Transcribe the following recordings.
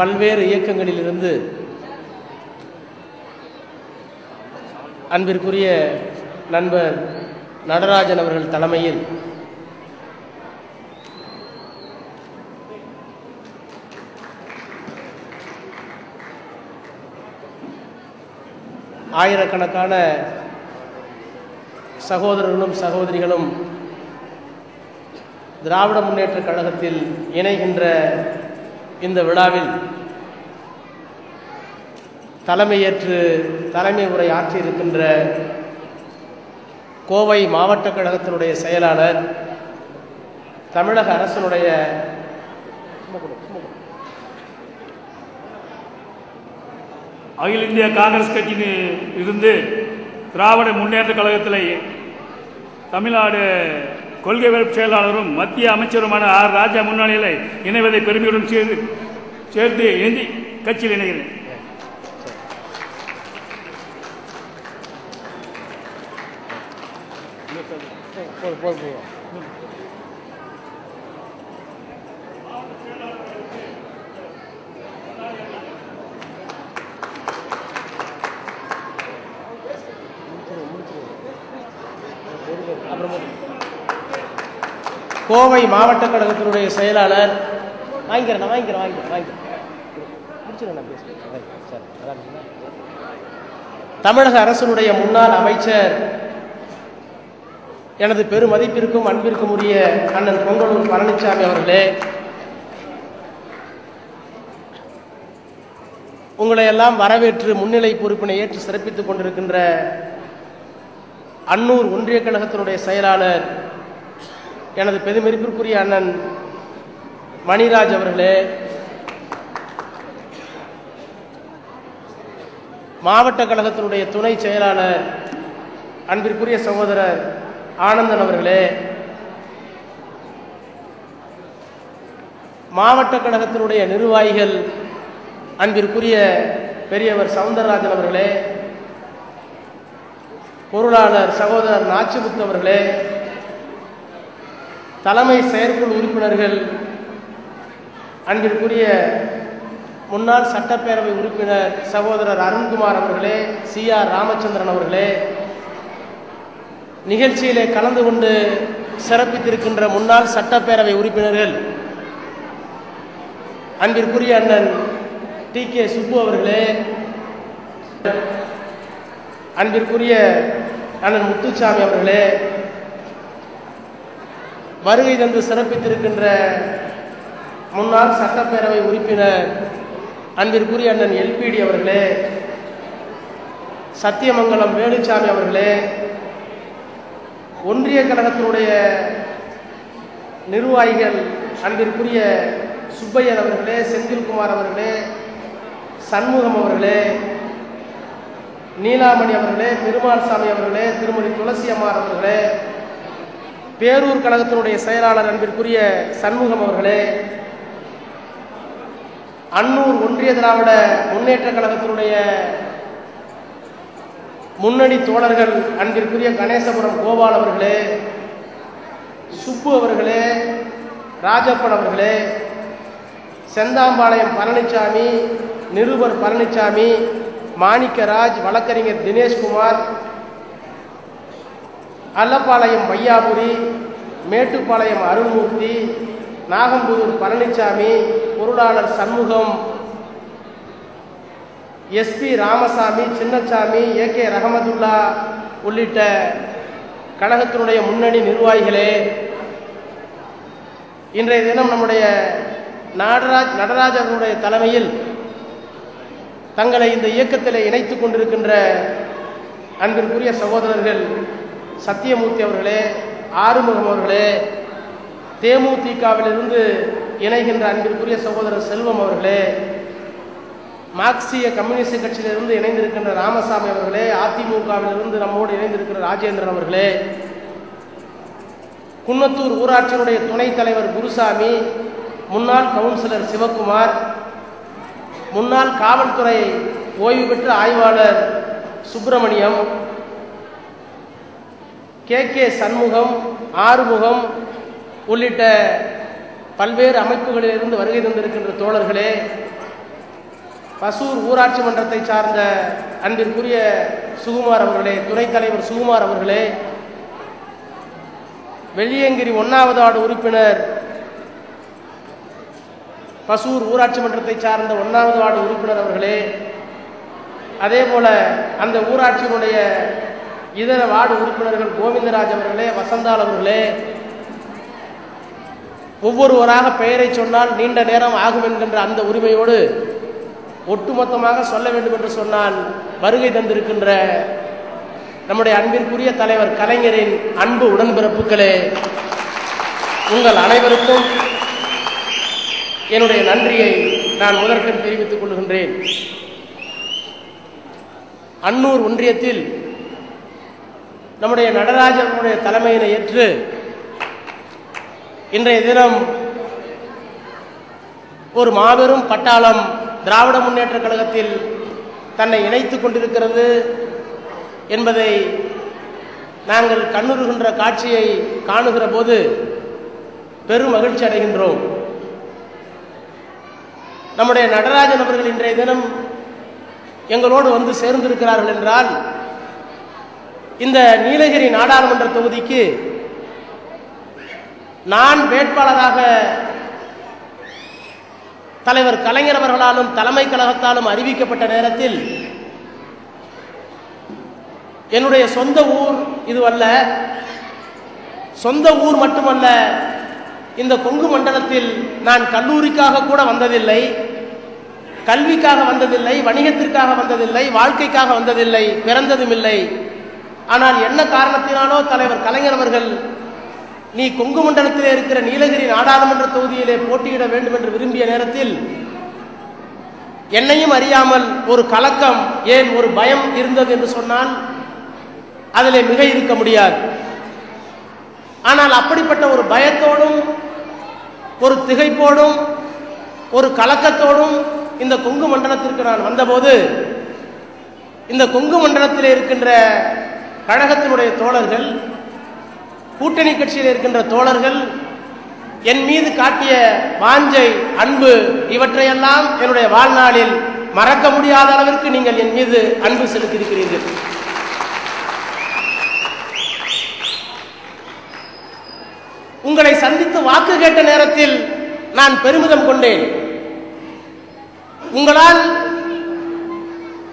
பல்வேறு இயக்கங்களிலிருந்து அன்பிற்குரிய நண்பர் நடராஜன் அவர்கள் தலைமையில் ஆயிரக்கணக்கான சகோதரர்களும் சகோதரிகளும் திராவிட முன்னேற்ற கழகத்தில் இணைகின்ற இந்த விழாவில் தலைமையேற்று தலைமை உரை ஆற்றியிருக்கின்ற கோவை மாவட்ட கழகத்தினுடைய செயலாளர் தமிழக அரசினுடைய அகில இந்திய காங்கிரஸ் கட்சியின் இருந்து திராவிட முன்னேற்ற கழகத்தில் தமிழ்நாடு கொள்கை வகுப்பு செயலாளரும் மத்திய அமைச்சருமான ஆர் ராஜா முன்னாளியில் இணைவதை பெருமையுடன் சேர்ந்து சேர்ந்து இணைந்து கட்சியில் இணைகிறேன். கோவை மாவட்ட கழகத்தினுடைய செயலாளர் வாங்கிக்கிறேன் நான் வாங்கிக்கிறேன் வாங்கிக்கிறேன் வாங்கிக்கிறேன். முடிச்சிடுறேன் நான் பேசுகிறேன் சார். தமிழக அரசினுடைய முன்னாள் அமைச்சர் எனது பெருமதிப்பிற்கும் அன்பிற்கும் உரிய அண்ணன் பொங்கலூர் பழனிசாமி அவர்களே உங்களை எல்லாம் வரவேற்று முன்னிலை பொறுப்பினை ஏற்று சிறப்பித்துக் கொண்டிருக்கின்ற அன்னூர் ஒன்றிய கழகத்தினுடைய செயலாளர் எனது பெருமதிப்பிற்குரிய அண்ணன் மணிராஜ் அவர்களே மாவட்ட கழகத்தினுடைய துணை செயலாளர் அன்பிற்குரிய சகோதரர் ஆனந்தன் அவர்களே மாவட்ட கழகத்தினுடைய நிர்வாகிகள் அன்பிற்குரிய பெரியவர் சவுந்தரராஜன் அவர்களே பொருளாளர் சகோதரர் நாச்சிமுத்து அவர்களே தலைமை செயற்குழு உறுப்பினர்கள் அன்பிற்குரிய முன்னாள் சட்டப்பேரவை உறுப்பினர் சகோதரர் அருண்குமார் அவர்களே சி ஆர் ராமச்சந்திரன் அவர்களே நிகழ்ச்சியிலே கலந்து கொண்டு சிறப்பித்திருக்கின்ற முன்னாள் சட்டப்பேரவை உறுப்பினர்கள் அன்பிற்குரிய அண்ணன் டி கே சுப்பு அவர்களே அன்பிற்குரிய அண்ணன் முத்துசாமி அவர்களே வருகை தந்து சிறப்பித்திருக்கின்ற முன்னாள் சட்டப்பேரவை உறுப்பினர் அன்பிற்குரிய அண்ணன் எல்பிடி அவர்களே சத்தியமங்கலம் வேலுச்சாமி அவர்களே ஒன்றிய கழகத்தினுடைய நிர்வாகிகள் அன்பிற்குரிய சுப்பையன் அவர்களே செந்தில்குமார் அவர்களே சண்முகம் அவர்களே நீலாமணி அவர்களே பெருமாள் சாமி அவர்களே திருமதி துளசி அம்மார் அவர்களே பேரூர் கழகத்தினுடைய செயலாளர் அன்பிற்குரிய சண்முகம் அவர்களே அன்னூர் ஒன்றிய திராவிட முன்னேற்ற கழகத்தினுடைய முன்னணி தோழர்கள் அன்பிற்குரிய கணேசபுரம் கோபால் அவர்களே சுப்பு அவர்களே ராஜப்பன் அவர்களே செந்தாம்பாளையம் பழனிசாமி நிருபர் பழனிசாமி மாணிக்கராஜ் வழக்கறிஞர் தினேஷ்குமார் அல்லப்பாளையம் மையாபுரி மேட்டுப்பாளையம் அருள்மூர்த்தி நாகம்புதூர் பழனிசாமி பொருளாளர் Shanmugam S P Ramasamy Chinnasamy A K Rahamathulla உள்ளிட்ட கழகத்தினுடைய முன்னணி நிர்வாகிகளே இன்றைய தினம் நம்முடைய நாடராஜ் நடராஜனுடைய தலைமையில் தங்களை இந்த இயக்கத்தில் இணைத்துக் கொண்டிருக்கின்ற அன்பிற்குரிய சகோதரர்கள் சத்தியமூர்த்தி அவர்களே ஆறுமுகம் அவர்களே தேமுதிகவிலிருந்து இணைகின்ற அன்பிற்குரிய சகோதரர் செல்வம் அவர்களே மார்க்சிய கம்யூனிஸ்ட் கட்சியிலிருந்து இணைந்திருக்கின்ற ராமசாமி அவர்களே அதிமுகவிலிருந்து நம்மோடு இணைந்திருக்கிற ராஜேந்திரன் அவர்களே குன்னத்தூர் ஊராட்சியினுடைய துணைத் தலைவர் குருசாமி முன்னாள் கவுன்சிலர் சிவக்குமார் முன்னாள் காவல்துறை ஓய்வு பெற்ற ஆய்வாளர் சுப்பிரமணியம் கே. கே. சண்முகம் ஆறுமுகம் உள்ளிட்ட பல்வேறு அமைப்புகளிலிருந்து வருகை தந்திருக்கின்ற தோழர்களே பசூர் ஊராட்சி மன்றத்தை சார்ந்த அன்பிற்குரிய சுகுமார் அவர்களே துணைத் தலைவர் சுகுமார் அவர்களே வெள்ளியங்கிரி ஒன்னாவது வார்டு உறுப்பினர் பசூர் ஊராட்சி மன்றத்தை சார்ந்த ஒன்றாவது வார்டு உறுப்பினர் அவர்களே அதே போல அந்த ஊராட்சியினுடைய இதர வார்டு உறுப்பினர்கள் கோவிந்தராஜ் அவர்களே வசந்தால் அவர்களே ஒவ்வொருவராக பெயரை சொன்னால் நீண்ட நேரம் ஆகும் என்கின்ற அந்த உரிமையோடு ஒட்டுமொத்தமாக சொல்ல வேண்டும் என்று சொன்னால் வருகை தந்திருக்கின்ற நம்முடைய அன்பிற்குரிய தலைவர் கலைஞரின் அன்பு உடன்பிறப்புகளே உங்கள் அனைவருக்கும் என்னுடைய நன்றியை நான் முதற்கண் தெரிவித்துக் கொள்கின்றேன். அன்னூர் ஒன்றியத்தில் நம்முடைய நடராஜனுடைய தலைமையினை ஏற்று இன்றைய தினம் ஒரு மாபெரும் பட்டாளம் திராவிட முன்னேற்ற கழகத்தில் தன்னை இணைத்துக் கொண்டிருக்கிறது என்பதை நாங்கள் கண்ணுறுகின்ற காட்சியை காணுகிற போது பெரும் மகிழ்ச்சி அடைகின்றோம். நம்முடைய நடராஜன் அவர்கள் இன்றைய தினம் எங்களோடு வந்து சேர்ந்திருக்கிறார்கள் என்றால் இந்த நீலகிரி நாடாளுமன்ற தொகுதிக்கு நான் வேட்பாளராக தலைவர் கலைஞர் அவர்களாலும் தலைமை கழகத்தாலும் அறிவிக்கப்பட்ட நேரத்தில் என்னுடைய சொந்த ஊர் இதுவல்ல. சொந்த ஊர் மட்டுமல்ல இந்த கொங்கு மண்டலத்தில் நான் கல்லூரிக்காக கூட வந்ததில்லை கல்விக்காக வந்ததில்லை வணிகத்திற்காக வந்ததில்லை வாழ்க்கைக்காக வந்ததில்லை பிறந்ததும் இல்லை ஆனால் என்ன காரணத்தினாலோ தலைவர் கலைஞர் அவர்கள் நீ கொங்கு மண்டலத்திலே இருக்கிற நீலகிரி நாடாளுமன்ற தொகுதியிலே போட்டியிட வேண்டும் என்று விரும்பிய நேரத்தில் என்னையும் அறியாமல் ஒரு கலக்கம் ஏன் ஒரு பயம் இருந்தது என்று சொன்னால் அதிலே மிக இருக்க முடியாது. ஆனால் அப்படிப்பட்ட ஒரு பயத்தோடும் ஒரு திகைப்போடும் ஒரு கலக்கத்தோடும் இந்த கொங்கு மண்டலத்திற்கு நான் வந்தபோது இந்த கொங்கு மண்டலத்தில் இருக்கின்ற கழகத்தினுடைய தோழர்கள் கூட்டணி கட்சியில் இருக்கின்ற தோழர்கள் என் மீது காட்டிய வாஞ்சை அன்பு இவற்றையெல்லாம் என்னுடைய வாழ்நாளில் மறக்க முடியாத அளவிற்கு நீங்கள் என் மீது அன்பு செலுத்தியிருக்கிறீர்கள். உங்களை சந்தித்து வாக்கு கேட்ட நேரத்தில் நான் பெருமிதம் கொண்டேன். உங்களால்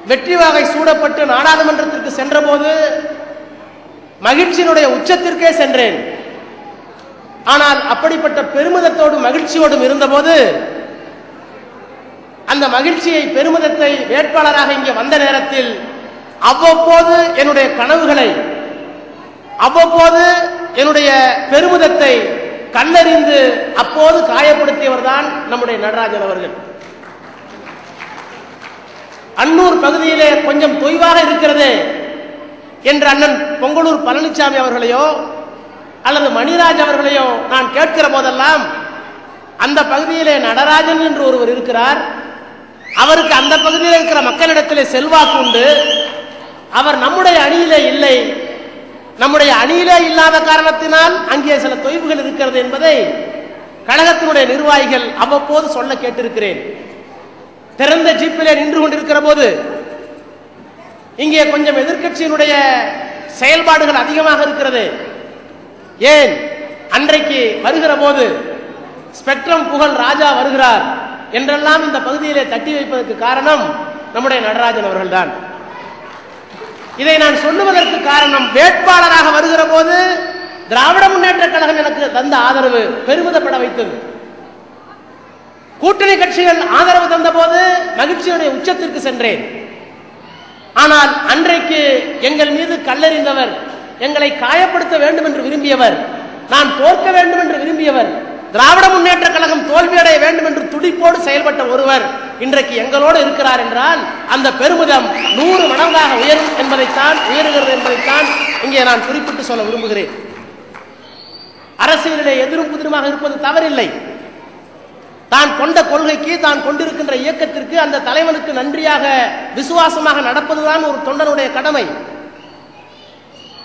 வெற்றி வாகை சூடப்பட்டு நாடாளுமன்றத்திற்கு சென்றபோது மகிழ்ச்சியினுடைய உச்சத்திற்கே சென்றேன். ஆனால் அப்படிப்பட்ட பெருமிதத்தோடும் மகிழ்ச்சியோடும் இருந்தபோது அந்த மகிழ்ச்சியை பெருமிதத்தை வேட்பாளராக இங்கே வந்த நேரத்தில் அவ்வப்போது என்னுடைய கனவுகளை அவ்வப்போது என்னுடைய பெருமிதத்தை கல்லறிந்து அப்போது காயப்படுத்தியவர் தான் நம்முடைய நடராஜன் அவர்கள். அன்னூர் பகுதியிலே கொஞ்சம் தொய்வாக இருக்கிறது என்று அண்ணன் பொங்கலூர் பழனிசாமி அவர்களையோ அல்லது மணிராஜ் அவர்களையோ நான் கேட்கிற போதெல்லாம் அந்த பகுதியிலே நடராஜன் என்று ஒருவர் இருக்கிறார். அவருக்கு அந்த பகுதியில் இருக்கிற மக்களிடத்திலே செல்வாக்கு உண்டு. அவர் நம்முடைய அணியிலே இல்லை. நம்முடைய அணியிலே இல்லாத காரணத்தினால் அங்கே சில தொய்வுகள் இருக்கிறது என்பதை கழகத்தினுடைய நிர்வாகிகள் அவ்வப்போது சொல்ல கேட்டிருக்கிறேன். திறந்த ஜீப்பிலே நின்று கொண்டிருக்கிற போது இங்கே கொஞ்சம் எதிர்க்கட்சியினுடைய செயல்பாடுகள் அதிகமாக இருக்கிறது. ஏன்? அன்றைக்கு வருகிற போது ஸ்பெக்ட்ரம் புகழ் ராஜா வருகிறார் என்றெல்லாம் இந்த பகுதியிலே தட்டி வைப்பதற்கு காரணம் நம்முடைய நடராஜன் அவர்கள்தான். இதை நான் சொல்லுவதற்கு காரணம் வேட்பாளராக வருகிற போது திராவிட முன்னேற்ற கழகம் எனக்கு தந்த ஆதரவு பெருமிதப்பட வைத்தது. கூட்டணி கட்சிகள் ஆதரவு தந்த போது மகிழ்ச்சியுடைய உச்சத்திற்கு சென்றேன். ஆனால் அன்றைக்கு எங்கள் மீது கல்லறிந்தவர் எங்களை காயப்படுத்த வேண்டும் என்று விரும்பியவர் நான் தோற்க வேண்டும் என்று விரும்பியவர் திராவிட முன்னேற்ற கழகம் தோல்வியடைய வேண்டும் என்று துடிப்போடு செயல்பட்ட ஒருவர் இன்றைக்கு எங்களோடு இருக்கிறார் என்றால் அந்த பெருமிதம் நூறு மடங்காக உயரும் என்பதைத்தான் உயருகிறது என்பதைத்தான் இங்கே நான் குறிப்பிட்டு சொல்ல விரும்புகிறேன். அரசியலிலே எதிரும் புதிருமாக இருப்பது தவறில்லை. தான் கொண்ட கொள்கைக்கு தான் கொண்டிருக்கின்ற இயக்கத்திற்கு அந்த தலைவனுக்கு நன்றியாக விசுவாசமாக நடப்பதுதான் ஒரு தொண்டனுடைய கடமை.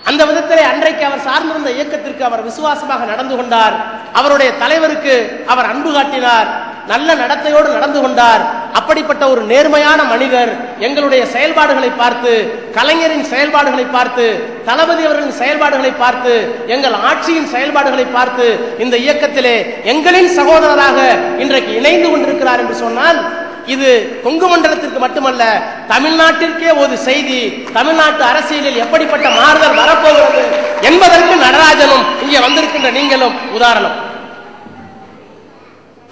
அந்த விதத்திலே அன்றைக்கு அவர் சார்ந்திருந்த இயக்கத்திற்கு அவர் விசுவாசமாக நடந்து கொண்டார். அவருடைய தலைவருக்கு அவர் அன்பு காட்டினார். நல்ல நடத்தையோடு நடந்து கொண்டார். அப்படிப்பட்ட ஒரு நேர்மையான மனிதர் எங்களுடைய செயல்பாடுகளை பார்த்து கலைஞரின் செயல்பாடுகளை பார்த்து தளபதி அவர்களின் செயல்பாடுகளை பார்த்து எங்கள் ஆட்சியின் செயல்பாடுகளை பார்த்து இந்த இயக்கத்திலே எங்களின் சகோதரராக இன்றைக்கு இணைந்து கொண்டிருக்கிறார் என்று சொன்னால் இது கொங்கு மண்டலத்திற்கு மட்டுமல்ல தமிழ்நாட்டிற்கே ஒரு செய்தி தமிழ்நாட்டு அரசியலில் எப்படிப்பட்ட மாறுதல் வரப்போகிறது என்பதற்கு நடராஜனும் இங்கே வந்திருக்கின்ற நீங்களும் உதாரணம்.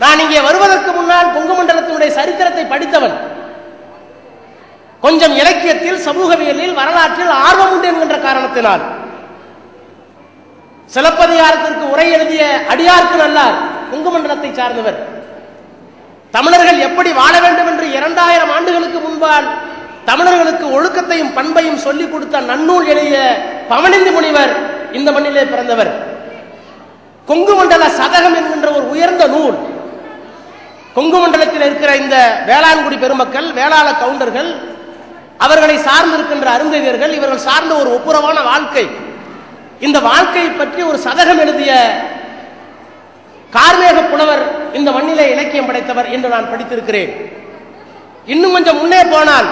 நான் இங்கே வருவதற்கு முன்னால் கொங்கு மண்டலத்தினுடைய சரித்திரத்தை படித்தவன். கொஞ்சம் இலக்கியத்தில் சமூகவியலில் வரலாற்றில் ஆர்வம் உண்டு என்கின்ற காரணத்தினால். சிலப்பதிகாரத்திற்கு உரை எழுதிய அடியார்க்கு நல்லார் கொங்கு மண்டலத்தை சார்ந்தவர். தமிழர்கள் எப்படி வாழ வேண்டும் என்று இரண்டாயிரம் ஆண்டுகளுக்கு முன்பால் தமிழர்களுக்கு ஒழுக்கத்தையும் பண்பையும் சொல்லிக் கொடுத்த நன்னூல் எழுதிய பவனிந்து முனிவர் இந்த மண்ணிலே பிறந்தவர். கொங்கு மண்டல சதகம் என்கின்ற ஒரு உயர்ந்த நூல் கொங்கு மண்டலத்தில் இருக்கிற இந்த வேளாண்குடி பெருமக்கள் வேளாள கவுண்டர்கள் அவர்களை சார்ந்து இருக்கின்ற அருந்ததியர்கள் இவர்கள் சார்ந்த ஒரு ஒப்புரவான வாழ்க்கை. இந்த வாழ்க்கையை பற்றி ஒரு சதகம் எழுதிய கார்மேக புலவர் இந்த மண்ணிலே இலக்கியம் படைத்தவர் என்று நான் படித்திருக்கிறேன். இன்னும் கொஞ்சம் முன்னே போனால்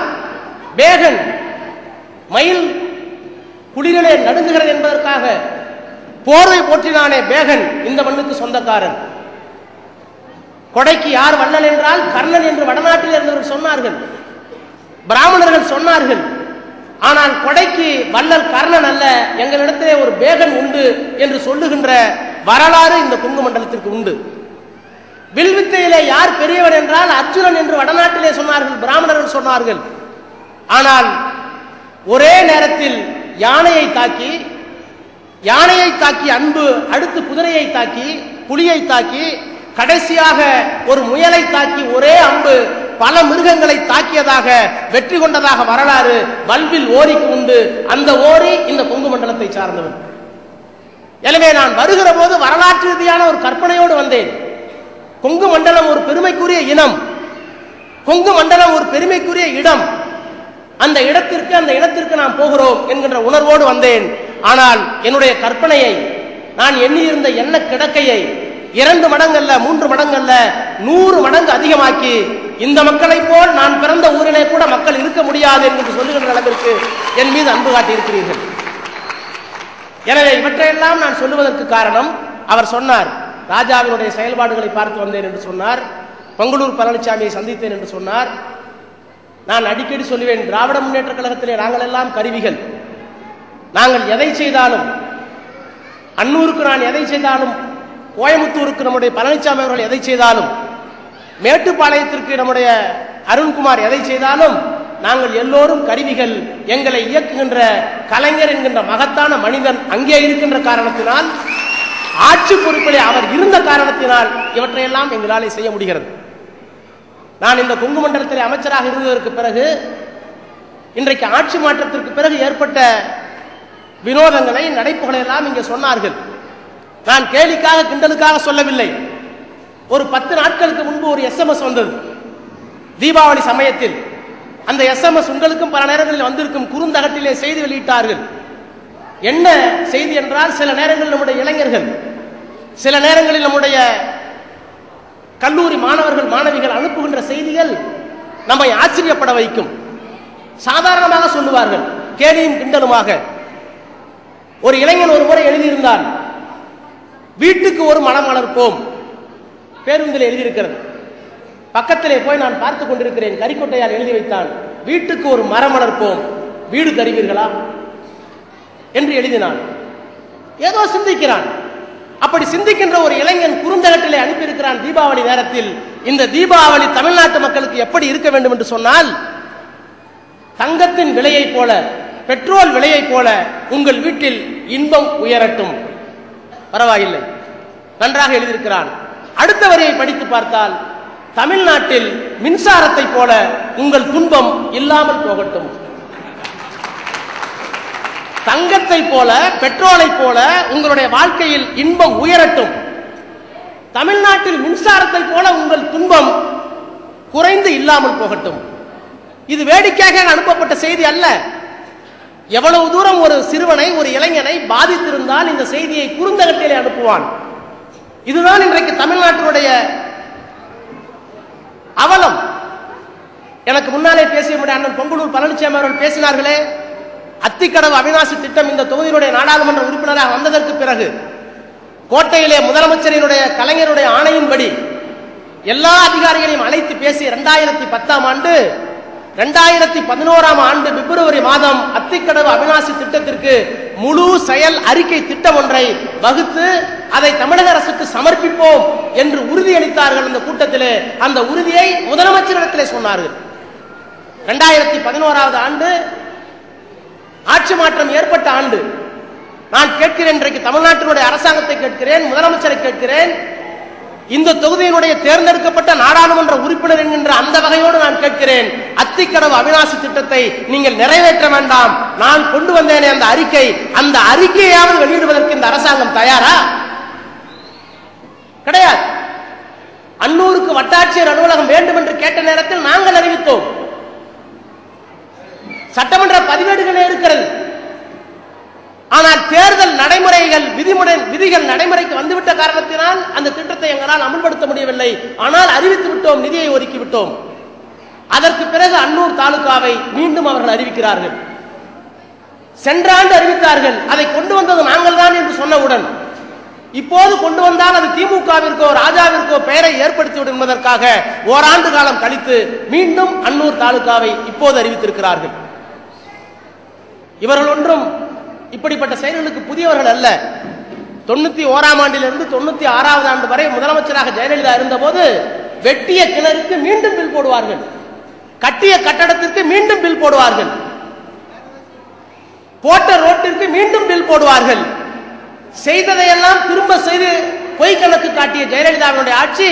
பேகன் மயில் குளிரிலே நடுங்குகிறது என்பதற்காக போர்வை போற்றினானே பேகன் இந்த மண்ணுக்கு சொந்தக்காரன். கொடைக்கு யார் வள்ளல் என்றால் கர்ணன் என்று வடநாட்டில் இருந்தவர்கள் சொன்னார்கள். பிராமணர்கள் சொன்னார்கள். ஆனால் கொடைக்கு வள்ளல் கர்ணன் அல்ல எங்களிடத்திலே ஒரு பேகன் உண்டு என்று சொல்லுகின்ற வரலாறு இந்த குங்கு மண்டலத்திற்கு உண்டு. வில்வித்தையிலே யார் பெரியவர் என்றால் அர்ஜுனன் என்று வடநாட்டிலே சொன்னார்கள் பிராமணர்கள் சொன்னார்கள். ஆனால் ஒரே நேரத்தில் யானையை தாக்கி யானையை தாக்கி அன்பு அடுத்து குதிரையை தாக்கி புலியை தாக்கி கடைசியாக ஒரு முயலை தாக்கி ஒரே அம்பு பல மிருகங்களை தாக்கியதாக வெற்றி கொண்டதாக வரலாறு வல்வில் ஓரிக்கு உண்டு. அந்த ஓரி இந்த கொங்கு மண்டலத்தை சார்ந்தவன். எனவே நான் வருகிற போது வரலாற்று ரீதியான ஒரு கற்பனையோடு வந்தேன். கொங்கு மண்டலம் ஒரு பெருமைக்குரிய இனம். கொங்கு மண்டலம் ஒரு பெருமைக்குரிய இடம். அந்த இடத்திற்கு அந்த இடத்திற்கு நாம் போகிறோம் என்கின்ற உணர்வோடு வந்தேன். ஆனால் என்னுடைய கற்பனையை நான் எண்ணியிருந்த எண்ண கிடக்கையை இரண்டு மடங்கல்ல மூன்று மடங்கல்ல நூறு மடங்கு அதிகமாக்கி இந்த மக்களைப் போல் நான் பிறந்த ஊரிலே கூட மக்கள் இருக்க முடியாது என்று சொல்லுகின்ற அளவிற்கு என் மீது அன்பு காட்டியிருக்கிறீர்கள். எனவே இவற்றையெல்லாம் நான் சொல்லுவதற்கு காரணம் அவர் சொன்னார் ராஜாவினுடைய செயல்பாடுகளை பார்த்து வந்தேன் என்று சொன்னார் பங்களூர் பழனிசாமியை சந்தித்தேன் என்று சொன்னார். நான் அடிக்கடி சொல்லுவேன் திராவிட முன்னேற்ற கழகத்திலே நாங்கள் எல்லாம் கருவிகள். நாங்கள் எதை செய்தாலும் அன்னூருக்கு நான் எதை செய்தாலும் கோயம்புத்தூருக்கு நம்முடைய பழனிசாமி அவர்கள் எதை செய்தாலும் மேட்டுப்பாளையத்திற்கு நம்முடைய அருண்குமார் எதை செய்தாலும் நாங்கள் எல்லோரும் கருவிகள் எங்களை இயக்குகின்ற கலைஞர் என்கின்ற மகத்தான மனிதன் அங்கே இருக்கின்ற காரணத்தினால் ஆட்சி பொறுப்பிலே அவர் இருந்த காரணத்தினால் இவற்றையெல்லாம் எங்களாலே செய்ய முடிகிறது. நான் இந்த கொங்கு மண்டலத்திலே அமைச்சராக இருந்ததற்கு பிறகு இன்றைக்கு ஆட்சி மாற்றத்திற்கு பிறகு ஏற்பட்ட வினோதங்களை நடைப்புகளை எல்லாம் இங்கே சொன்னார்கள். நான் கேலிக்காக கிண்டலுக்காக சொல்லவில்லை. ஒரு பத்து நாட்களுக்கு முன்பு ஒரு எஸ்எம்எஸ் வந்தது. தீபாவளி சமயத்தில். அந்த எஸ்எம்எஸ் உங்களுக்கும் பல நேரங்களில் வந்திருக்கும் குறுந்தகட்டிலே செய்தி வெளியிட்டார்கள். என்ன செய்தி என்றால் சில நேரங்களில் நம்முடைய இளைஞர்கள் சில நேரங்களில் நம்முடைய கல்லூரி மாணவர்கள் மாணவிகள் அனுப்புகின்ற செய்திகள் நம்மை ஆச்சரியப்பட வைக்கும். சாதாரணமாக சொல்லுவார்கள் கேலியும் கிண்டலுமாக. ஒரு இளைஞன் ஒரு முறை எழுதியிருந்தான் வீட்டுக்கு ஒரு மனம் வளர்ப்போம் பேருந்தில் எழுதியிருக்கிறது. பக்கத்திலே போய் நான் பார்த்து கொண்டிருக்கிறேன். கரிக்கொட்டையால் எழுதி வைத்தான். வீட்டுக்கு ஒரு மரம் வளர்ப்போம் வீடு தருவீர்களா? என்று எழுதினான். ஏதோ சிந்திக்கிறான். அப்படி சிந்திக்கின்ற ஒரு இளைஞன் குறுந்தகட்டிலே அனுப்பியிருக்கிறான் தீபாவளி நேரத்தில். இந்த தீபாவளி தமிழ்நாட்டு மக்களுக்கு எப்படி இருக்க வேண்டும் என்று சொன்னால் தங்கத்தின் விலையை போல பெட்ரோல் விலையை போல உங்கள் வீட்டில் இன்பம் உயரட்டும். பரவாயில்லை. நன்றாக எழுதியிருக்கிறான். அடுத்த வரியை படித்து பார்த்தால் தமிழ்நாட்டில் மின்சாரத்தை போல உங்கள் துன்பம் இல்லாமல் போகட்டும். தங்கத்தை போல பெட்ரோலை போல உங்களுடைய வாழ்க்கையில் இன்பம் உயரட்டும். தமிழ்நாட்டில் மின்சாரத்தை போல உங்கள் துன்பம் குறைந்து இல்லாமல் போகட்டும். இது வேடிக்கையாக அனுப்பப்பட்ட செய்தி அல்ல. எவ்வளவு தூரம் ஒரு சிறுவனை ஒரு இளைஞனை பாதித்திருந்தால் இந்த செய்தியை குறுந்தகட்டிலே அனுப்புவான். இதுதான் இன்றைக்கு தமிழ்நாட்டினுடைய அவலம். எனக்கு முன்னாலே பேசிய அண்ணன் பொங்கலூர் பழனிசாமி அவர்கள் பேசினார்களே அத்திக்கடவு அவிநாசி திட்டம் இந்த தொகுதியினுடைய நாடாளுமன்ற உறுப்பினராக வந்ததற்கு பிறகு கோட்டையிலே முதலமைச்சரினுடைய கலைஞருடைய ஆணையின்படி எல்லா அதிகாரிகளையும் அழைத்து பேசி இரண்டாயிரத்தி பத்தாம் ஆண்டு இரண்டாயிரத்தி பதினோராம் ஆண்டு பிப்ரவரி மாதம் அத்திக்கடவு அவிநாசி திட்டத்திற்கு முழு செயல் அறிக்கை திட்டம் ஒன்றை வகுத்து அதை தமிழக அரசுக்கு சமர்ப்பிப்போம் என்று உறுதியளித்தார்கள் அந்த கூட்டத்திலே. அந்த உறுதியை முதலமைச்சரிடத்திலே சொன்னார்கள். இரண்டாயிரத்தி பதினோராவது ஆண்டு ஆட்சி மாற்றம் ஏற்பட்ட ஆண்டு. நான் கேட்கிறேன் இன்றைக்கு தமிழ்நாட்டினுடைய அரசாங்கத்தை கேட்கிறேன் முதலமைச்சரை கேட்கிறேன். இந்த தொகுதியினுடைய தேர்ந்தெடுக்கப்பட்ட நாடாளுமன்ற உறுப்பினர் என்கின்ற அந்த வகையோடு நான் கேட்கிறேன். அத்திக்கடவு அவிநாசி திட்டத்தை நீங்கள் நிறைவேற்ற வேண்டாம். நான் கொண்டு வந்தேனே அந்த அறிக்கை. அந்த அறிக்கையாவது வெளியிடுவதற்கு இந்த அரசாங்கம் தயாரா? கிடையாது. அன்னூருக்கு வட்டாட்சியர் அலுவலகம் வேண்டும் என்று கேட்ட நேரத்தில் நாங்கள் அறிவித்தோம். சட்டமன்ற பதிவேடுகளே இருக்கிறது. ஆனால் தேர்தல் நடைமுறைகள் விதிமுறை விதிகள் நடைமுறைக்கு வந்துவிட்ட காரணத்தினால் அந்த திட்டத்தை எங்களால் அமல்படுத்த முடியவில்லை. ஆனால் அறிவித்து விட்டோம் நிதியை ஒதுக்கி விட்டோம். அதற்கு பிறகு அன்னூர் தாலுகாவை மீண்டும் அவர்கள் அறிவிக்கிறார்கள். சென்ற ஆண்டு அறிவித்தார்கள் அதை கொண்டு வந்தது நாங்கள் தான் என்று சொன்னவுடன் இப்போது கொண்டு வந்தால் அது திமுகவிற்கோ ராஜாவிற்கோ பெயரை ஏற்படுத்திவிடும் என்பதற்காக ஓராண்டு காலம் கழித்து மீண்டும் அன்னூர் தாலுகாவை இப்போது அறிவித்திருக்கிறார்கள். இவர்கள் ஒன்றும் இப்படிப்பட்ட செயல்களுக்கு புதியவர்கள் அல்ல. தொண்ணூத்தி ஓராம் ஆண்டிலிருந்து தொண்ணூத்தி ஆறாவது ஆண்டு வரை முதலமைச்சராக ஜெயலலிதா இருந்தபோது வெட்டிய கிணறுக்கு மீண்டும் பில் போடுவார்கள். கட்டிய கட்டடத்திற்கு மீண்டும் பில் போடுவார்கள். போட்ட ரோட்டிற்கு மீண்டும் பில் போடுவார்கள். செய்ததையெல்லாம் திரும்ப செய்து பொய் கணக்கு காட்டிய ஜெயலலிதாவினுடைய ஆட்சி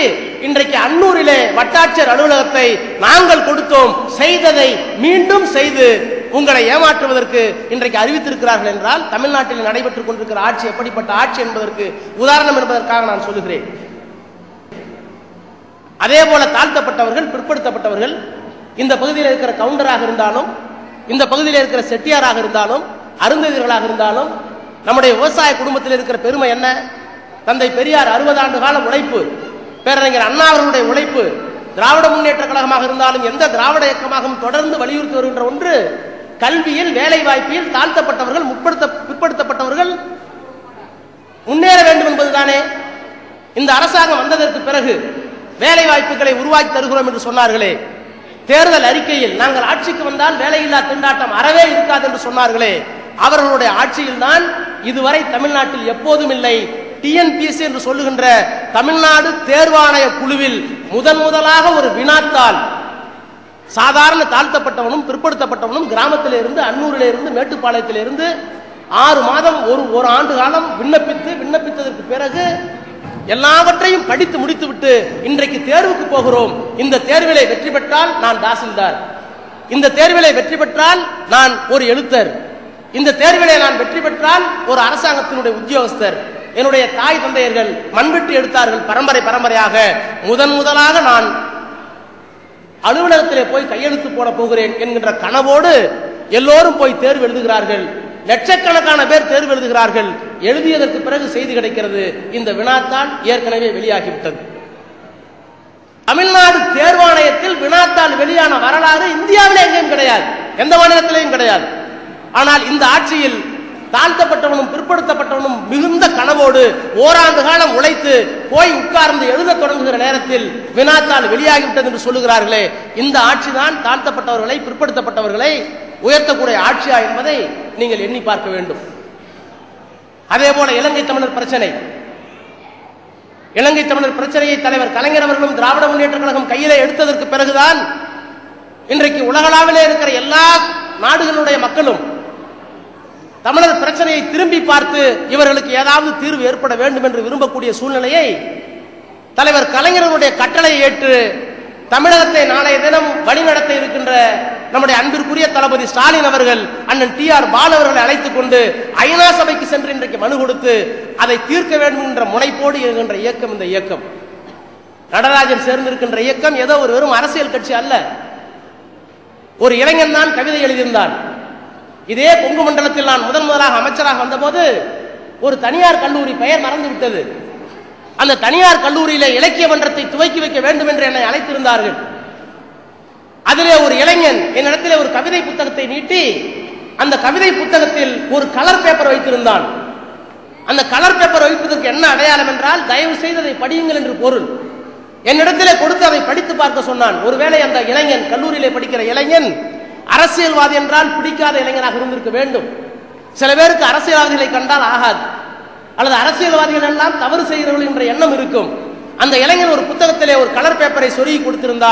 இன்றைக்கு அன்னூரிலே வட்டாட்சியர் அலுவலகத்தை நாங்கள் கொடுத்தோம். செய்ததை மீண்டும் செய்து உங்களை ஏமாற்றுவதற்கு இன்றைக்கு அறிவித்திருக்கிறார்கள் என்றால் தமிழ்நாட்டில் நடைபெற்றுக் கொண்டிருக்கிற ஆட்சி எப்படிப்பட்ட ஆட்சி என்பதற்கு உதாரணம் என்பதற்காக நான் சொல்லுகிறேன். அதே போல தாழ்த்தப்பட்டவர்கள் பிற்படுத்தப்பட்டவர்கள் இந்த பகுதியில் இருக்கிற கவுண்டராக இருந்தாலும் இந்த பகுதியில் இருக்கிற செட்டியாராக இருந்தாலும் அருந்ததியர்களாக இருந்தாலும் நம்முடைய விவசாய குடும்பத்தில் இருக்கிற பெருமை என்ன? தந்தை பெரியார் அறுபது ஆண்டு கால உழைப்பு பேரறிஞர் அண்ணா அவர்களுடைய உழைப்பு திராவிட முன்னேற்ற கழகமாக இருந்தாலும் எந்த திராவிட இயக்கமாகவும் தொடர்ந்து வலியுறுத்தி வருகின்ற ஒன்று கல்வியில் வேலை வாய்ப்பில் தாழ்த்தப்பட்டவர்கள் முற்படுத்த பிற்படுத்தப்பட்டவர்கள் முன்னேற வேண்டும் என்பதுதானே. இந்த அரசாங்கம் வந்ததற்கு பிறகு வேலை வாய்ப்புகளை உருவாக்கி தருகிறோம் என்று சொன்னார்களே. தேர்தல் அறிக்கையில் நாங்கள் ஆட்சிக்கு வந்தால் வேலையில்லா திண்டாட்டம் அறவே இருக்காது என்று சொன்னார்களே. அவர்களுடைய ஆட்சியில் தான் இதுவரை தமிழ்நாட்டில் எப்போதும் இல்லை. டிஎன்பிஎஸ்சி என்று சொல்லுகின்ற தமிழ்நாடு தேர்வாணைய குழுவில் முதன் முதலாக ஒரு வினாத்தால் சாதாரண தாழ்த்தப்பட்டவனும் பிற்படுத்தப்பட்டவனும் கிராமத்திலே இருந்து அன்னூரிலே இருந்து இருந்து ஆறு மாதம் ஒரு ஒரு ஆண்டு காலம் விண்ணப்பித்து விண்ணப்பித்ததற்கு பிறகு எல்லாவற்றையும் படித்து முடித்துவிட்டு இன்றைக்கு தேர்வுக்கு போகிறோம். இந்த தேர்விலை வெற்றி பெற்றால் நான் தாசில்தார். இந்த தேர்விலை வெற்றி பெற்றால் நான் ஒரு எழுத்தர். இந்த தேர்விலை நான் வெற்றி பெற்றால் ஒரு அரசாங்கத்தினுடைய உத்தியோகஸ்தர். என்னுடைய தாய் தந்தையர்கள் மண்வெட்டி எடுத்தார்கள் பரம்பரை பரம்பரையாக. முதன் முதலாக நான் அலுவலகத்திலே போய் கையெழுத்து போட போகிறேன் என்கின்ற கனவோடு எல்லோரும் போய் தேர்வு எழுதுகிறார்கள். லட்சக்கணக்கான பேர் தேர்வு எழுதுகிறார்கள். எழுதியதற்கு பிறகு செய்தி கிடைக்கிறது. இந்த வினாத்தாள் ஏற்கனவே வெளியாகிவிட்டது. தமிழ்நாடு தேர்வாணையத்தில் வினாத்தாள் வெளியான வரலாறு இந்தியாவிலே எங்கேயும் கிடையாது. எந்த மாநிலத்திலையும் கிடையாது. ஆனால் இந்த ஆட்சியில் தாழ்த்தப்பட்டவனும் பிற்படுத்தப்பட்டவனும் மிகுந்த கனவோடு ஓராண்டு காலம் உழைத்து போய் உட்கார்ந்து எழுத தொடங்குகிற நேரத்தில் வினாத்தால் வெளியாகிவிட்டது என்று சொல்லுகிறார்களே இந்த ஆட்சிதான் தாழ்த்தப்பட்டவர்களை பிற்படுத்தப்பட்டவர்களை உயர்த்தக்கூடிய ஆட்சியா என்பதை நீங்கள் எண்ணி பார்க்க வேண்டும். அதே போல இலங்கை தமிழர் பிரச்சனை. இலங்கை தமிழர் பிரச்சனையை தலைவர் கலைஞர் அவர்களும் திராவிட முன்னேற்ற கழகம் கையிலே எடுத்ததற்கு பிறகுதான் இன்றைக்கு உலகளாவிலே இருக்கிற எல்லா நாடுகளுடைய மக்களும் தமிழர் பிரச்சனையை திரும்பி பார்த்து இவர்களுக்கு ஏதாவது தீர்வு ஏற்பட வேண்டும் என்று விரும்பக்கூடிய சூழ்நிலையை தலைவர் கலைஞர்களுடைய கட்டளையை ஏற்று தமிழகத்தை நாளைய தினம் வழிநடத்த இருக்கின்ற நம்முடைய அன்பிற்குரிய தளபதி ஸ்டாலின் அவர்கள் அண்ணன் டி ஆர் பால் அவர்களை அழைத்துக் கொண்டு ஐநா சபைக்கு சென்று இன்றைக்கு மனு கொடுத்து அதை தீர்க்க வேண்டும் என்ற முனைப்போடு இருக்கின்ற இயக்கம் இந்த இயக்கம். நடராஜன் சேர்ந்திருக்கின்ற இயக்கம் ஏதோ ஒரு வெறும் அரசியல் கட்சி அல்ல. ஒரு இளைஞன் தான் கவிதை எழுதியிருந்தான் இதே கொங்கு மண்டலத்தில் நான் முதன் முதலாக அமைச்சராக வந்தபோது ஒரு தனியார் கல்லூரி பெயர் மறந்து விட்டது. அந்த தனியார் கல்லூரியில இலக்கிய மன்றத்தை துவக்கி வைக்க வேண்டும் என்று என்னை அழைத்திருந்தார்கள். அதிலே ஒரு இளைஞன் என்னிடத்திலே ஒரு கவிதை புத்தகத்தை நீட்டி அந்த கவிதை புத்தகத்தில் ஒரு கலர் பேப்பர் வைத்திருந்தான். அந்த கலர் பேப்பர் வைப்பதற்கு என்ன அடையாளம் என்றால் தயவு செய்து அதை படியுங்கள் என்று பொருள். என்னிடத்திலே கொடுத்து அதை படித்து பார்க்க சொன்னான். ஒருவேளை அந்த இளைஞன் கல்லூரியிலே படிக்கிற இளைஞன் அரசியல்வாதி என்றால் பிடிக்காத இளைஞனாக இருந்திருக்க வேண்டும். சில பேருக்கு அரசியல்வாதிகளை கண்டால் ஆகாது. அல்லது அரசியல்வாதிகள் எல்லாம் தவறு செய்கிறவர்கள் என்ற எண்ணம் இருக்கும். அந்த இளைஞன் ஒரு புத்தகத்திலே ஒரு கலர் பேப்பரை சொருகி கொடுத்திருந்தார்.